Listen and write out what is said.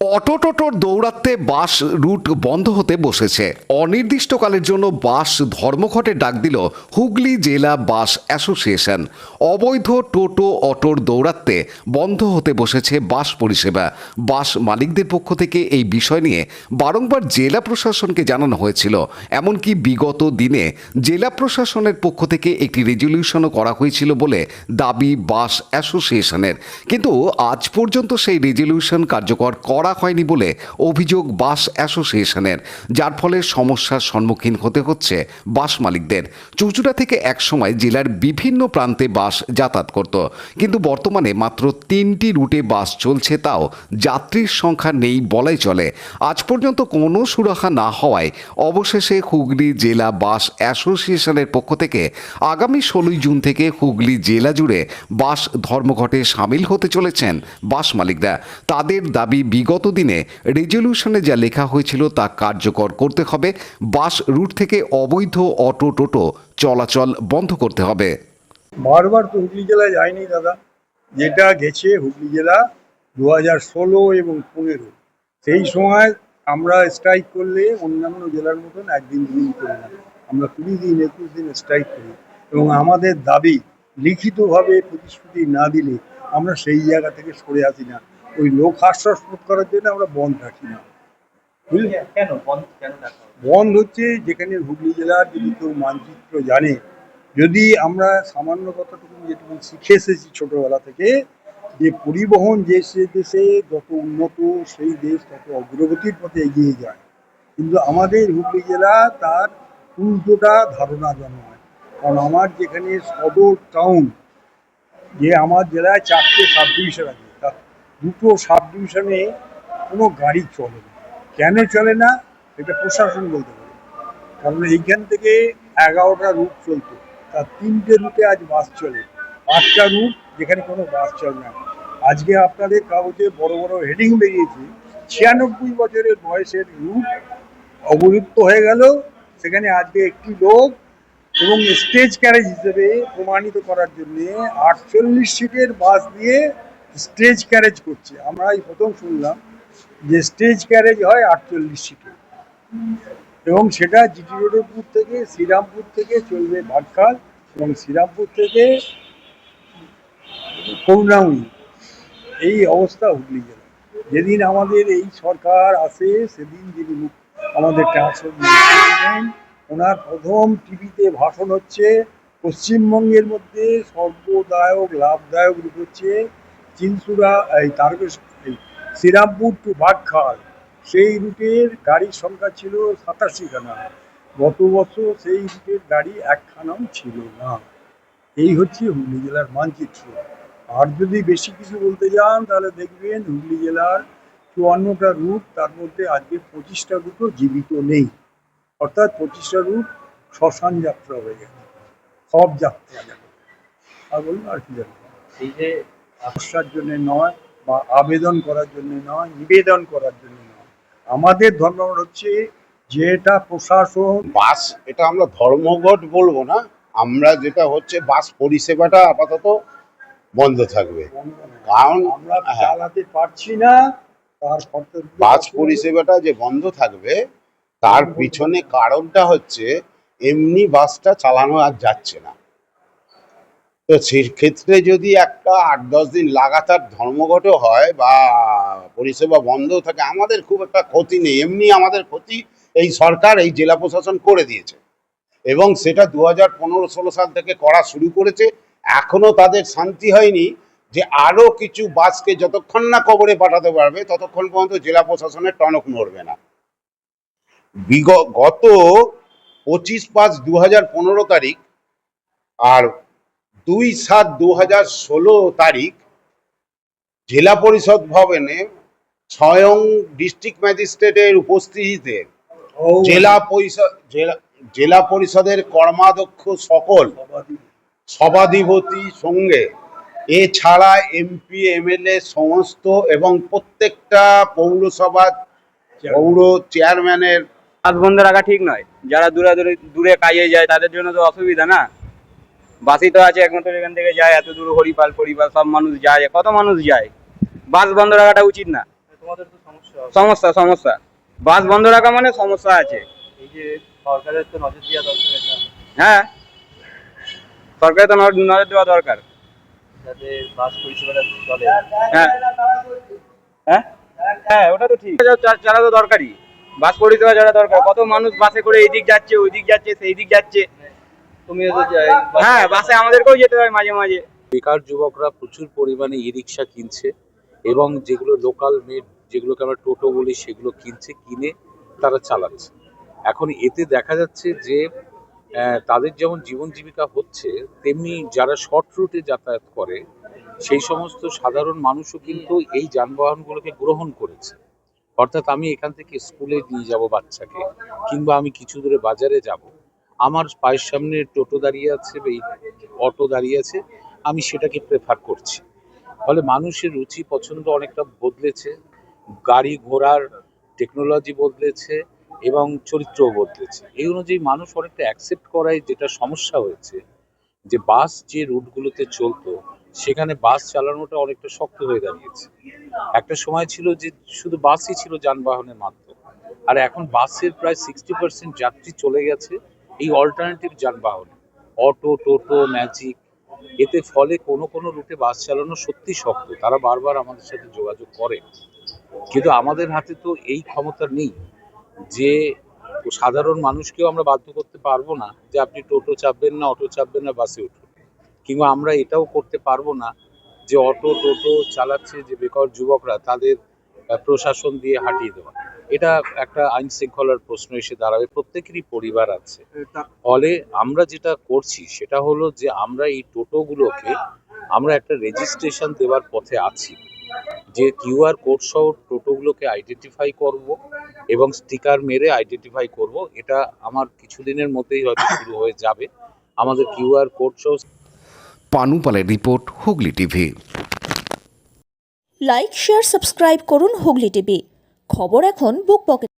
Auto টোটোর দৌড়াতে bus route বন্ধ হতে বসেছে। অনির্দিষ্টকালের জন্য বাস ধর্মঘটে ডাক দিল হুগলি জেলা বাস অ্যাসোসিয়েশন। অবৈধ টোটো অটোর দৌড়াতে বন্ধ হতে বসেছে বাস পরিষেবা। বাস মালিকদের পক্ষ থেকে এই বিষয় নিয়ে বারংবার জেলা প্রশাসনকে জানানো হয়েছিল। এমনকি বিগত দিনে জেলা প্রশাসনের পক্ষ থেকে একটি রেজলিউশনও করা হয়েছিল বলে দাবি বাস অ্যাসোসিয়েশনের। কিন্তু আজ পর্যন্ত সেই রেজলিউশন কার্যকর করা হয়নি বলে অভিযোগ বাস অ্যাসোসিয়েশনের, যার ফলে সমস্যার সম্মুখীন হতে হচ্ছে বাস মালিকদের। চুচুড়া থেকে একসময় জেলার বিভিন্ন প্রান্তে বাস যাতায়াত করত, কিন্তু বর্তমানে মাত্র তিনটি রুটে বাস চলছে তাও যাত্রীর সংখ্যা নেই বলাই চলে। আজ পর্যন্ত কোনো সুরাহা না হওয়ায় অবশেষে হুগলি জেলা বাস অ্যাসোসিয়েশনের পক্ষ থেকে আগামী ষোলোই জুন থেকে হুগলি জেলা জুড়ে বাস ধর্মঘটে সামিল হতে চলেছেন বাস মালিকরা। তাদের দাবি, বিগত দিনে রেজলিউশনে যা লেখা হয়েছিল তা কার্যকর করতে হবে। বাস রুট থেকে অবৈধ অটো টোটো চলাচল বন্ধ করতে হবে। বারবার তো হুগলি জেলায় যায়নি দাদা। যেটা গেছে হুগলি জেলা দু হাজার ষোলো এবং পনেরো। সেই সময় আমরা স্ট্রাইক করলে অন্যান্য জেলার মতন একদিন, দুদিন করি না। আমরা কুড়ি দিন, একুশ দিন স্ট্রাইক করি। এবং আমাদের দাবি, লিখিতভাবে প্রতিশ্রুতি না দিলে আমরা সেই জায়গা থেকে সরে আসি না। ওই লোক বোধ করার জন্য আমরা বন্ধ রাখি না। বুঝলি? কেন? বন্ধ হচ্ছে যেখানে হুগলি জেলার যদি কেউ মানচিত্র জানে যদি আমরা সামান্য কতটুকু যেটুকু শিখে এসেছি ছোটবেলা থেকে যে পরিবহন যে সে দেশে যত উন্নত সেই দেশ তত অগ্রগতির পথে এগিয়ে যায়। কিন্তু আমাদের হুগলি জেলা তার উল্টোটা ধারণা জন্মায় কারণ আমার যেখানে সদর টাউন যে আমার জেলায় চারটে সাব ডিভিশন আছে দুটো সাব ডিভিশনে কোনো গাড়ি চলে না। কেন চলে না? এটা প্রশাসন বলতে পারে। কারণ এইখান থেকে এগারোটা রুট চলতো। তার তিনটে রুটে আজ বাস চলে। পাঁচটা রুট, যেখানে কোনো বাস চলে না। আজকে আপনাদের কাগজে বড় বড় হেডিং বেরিয়েছে। ছিয়ানব্বই বছরের বয়সের রুট অবলুপ্ত হয়ে গেল। সেখানে আজকে একটি লোক এবং স্টেজ ক্যারেজ হিসেবে প্রমাণিত করার জন্য আটচল্লিশ সিটের বাস দিয়ে স্টেজ ক্যারেজ করছে। আমরা এই প্রথম শুনলাম যে স্টেজ ক্যারেজ হয় আটচল্লিশ সিটে। এবং সেটা জিটি রোডপুর থেকে, শ্রীরামপুর থেকে চলবে ভাটখাল এবং শ্রীরামপুর থেকে করুণাময়ী এই অবস্থা হুগলি জেলা। যেদিন আমাদের এই সরকার আসে, সেদিন যিনি আমাদের ট্রান্সপোর্ট নেন ওনার প্রথম টিভিতে ভাষণ হচ্ছে, পশ্চিমবঙ্গের মধ্যে সর্বদায়ক, লাভদায়ক রূপ হচ্ছে চিনসুরা, এই তারকেশ, এই শ্রীরামপুর টু ভাটখাল সেই রুটের গাড়ির সংখ্যা ছিল সাতাশিখানা। গত বছর সেই রুটের গাড়ি একখানাও ছিল না। এই হচ্ছে হুগলি জেলার মানচিত্র। আর যদি বেশি কিছু বলতে যান, তাহলে দেখবেন হুগলি জেলার চুয়ান্নটা রুট, তার মধ্যে আজকে পঁচিশটা রুটও জীবিত নেই। অর্থাৎ পঁচিশটা রুট শ্মশান যাত্রা হয়ে গেছে। সব যাত্রা আর বলুন আর কি জানব এই যে সমস্যার জন্য নয় বা আবেদন করার জন্য নয় নিবেদন করার জন্য নয়। আমাদের ধর্মঘট হচ্ছে যেটা প্রশাসন বাস এটা আমরা ধর্মঘট বলব না। আমরা যেটা হচ্ছে বাস পরিষেবাটা আপাতত বন্ধ থাকবে। কারণ আমরা হ্যাঁ। চালাতে পারছি না তার বাস পরিষেবাটা যে বন্ধ থাকবে তার পিছনে কারণটা হচ্ছে এমনি বাসটা চালানো আর যাচ্ছে না। তো সেক্ষেত্রে যদি একটা আট, দশ দিন লাগাতার ধর্মঘটও হয় বা পরিষেবা বন্ধ থাকে, আমাদের খুব একটা ক্ষতি নেই। এমনি আমাদের ক্ষতি এই সরকার, এই জেলা প্রশাসন করে দিয়েছে। এবং সেটা দু হাজার পনেরো ষোলো সাল থেকে করা শুরু করেছে। এখনও তাদের শান্তি হয়নি যে আরও কিছু বাসকে যতক্ষণ না কবরে পাঠাতে পারবে, ততক্ষণ পর্যন্ত জেলা প্রশাসনের টনক নড়বে না। বিগ, গত পঁচিশ পাঁচ দু হাজার পনেরো তারিখ আর দুই সাত দু হাজার ষোলো তারিখ জেলা পরিষদ ভবনে স্বয়ং ডিস্ট্রিক্ট ম্যাজিস্ট্রেটের উপস্থিতিতে জেলা পরিষদ জেলা জেলা পরিষদের কর্মাধ্যক্ষ সকল সভাধিপতি সঙ্গে এছাড়া এমপি এমএলএ সমস্ত এবং প্রত্যেকটা পৌরসভা পৌর চেয়ারম্যানের বাস বন্ধ রাখা ঠিক নয়। যারা দূরে দূরে দূরে কাজে যায় তাদের জন্য তো অসুবিধা না? বাসই তো আছে একমাত্র এখান থেকে যায় এত দূর হরিপাল পরিপাল সব মানুষ যায় কত মানুষ যায়? বাস বন্ধ রাখাটা উচিত না। তোমাদের তো সমস্যা সমস্যা সমস্যা। বাস বন্ধ রাখা মানে সমস্যা আছে। এই যে সরকারের তো নজর দেওয়া দরকার হ্যাঁ। সরকারের তো নজর নজর দেওয়া দরকার। যাতে বাস পরিষেবাটা চলে। হ্যাঁ। হ্যাঁ? হ্যাঁ ওটা তো ঠিক। চা- চালা তো দরকারই। বাস পরিষেবা যারা দরকার কত মানুষ বাসে করে এই দিক যাচ্ছে ওই দিক যাচ্ছে সেই দিক যাচ্ছে। হ্যাঁ বাসে আমাদেরকেও যেতে হয় মাঝে মাঝে। বেকার যুবকরা প্রচুর পরিমাণে ই রিক্সা কিনছে এবং যেগুলো লোকাল মেড যেগুলোকে আমরা টোটো বলি সেগুলো কিনছে কিনে তারা চালাচ্ছে। এখন এতে দেখা যাচ্ছে যে তাদের যেমন জীবন জীবিকা হচ্ছে তেমনি যারা শর্ট রুটে যাতায়াত করে সেই সমস্ত সাধারণ মানুষও কিন্তু এই যানবাহনগুলোকে গ্রহণ করেছে। অর্থাৎ আমি এখান থেকে স্কুলে নিয়ে যাব বাচ্চাকে কিংবা আমি কিছু দূরে বাজারে যাব। আমার পায়ের সামনে টোটো দাঁড়িয়ে আছে বা এই অটো দাঁড়িয়ে আছে, আমি সেটাকে প্রেফার করছি। ফলে মানুষের রুচি, পছন্দ অনেকটা বদলেছে, গাড়ি ঘোড়ার টেকনোলজি বদলেছে এবং চরিত্রও বদলেছে। এই অনুযায়ী মানুষ অনেকটা অ্যাকসেপ্ট করায় যেটা সমস্যা হয়েছে, যে বাস যে রুটগুলোতে চলতো, সেখানে বাস চালানোটা অনেকটা শক্ত হয়ে দাঁড়িয়েছে। একটা সময় ছিল যে শুধু বাসই ছিল যানবাহনের মাধ্যম, আর এখন বাসের প্রায় সিক্সটি পার্সেন্ট যাত্রী চলে গেছে এই অল্টারনেটিভ যানবাহন অটো টোটো ম্যাজিক এতে ফলে কোনো কোনো রুটে বাস চালানো সত্যি শক্ত। তারা বারবার আমাদের সাথে যোগাযোগ করে। কিন্তু আমাদের হাতে তো এই ক্ষমতা নেই যে সাধারণ মানুষকেও আমরা বাধ্য করতে পারব না যে আপনি টোটো চাপবেন না অটো চাপবেন না, বাসে উঠুন। কিংবা আমরা এটাও করতে পারব না যে অটো টোটো চালাচ্ছে যে বেকার যুবকরা তাদের প্রশাসন দিয়ে হাঁটিয়ে দেওয়া। এটা একটা আইন শৃঙ্খলার প্রশ্ন এসে দাঁড়াবে প্রত্যেকেরই পরিবার আছে। ফলে আমরা যেটা করছি সেটা হলো যে আমরা এই টোটোগুলোকে আমরা একটা রেজিস্ট্রেশন দেওয়ার পথে আছি। যে কিউআর কোড সহ টোটোগুলোকে আইডেন্টিফাই করব এবং স্টিকার মেরে আইডেন্টিফাই করব এটা আমার কিছুদিনের মধ্যেই হয়তো শুরু হয়ে যাবে। আমাদের কিউআর কোড সহ পানুপালের report Hooghly TV. Like share subscribe করুন হুগলি টিভি। খবর এখন বুক পকেট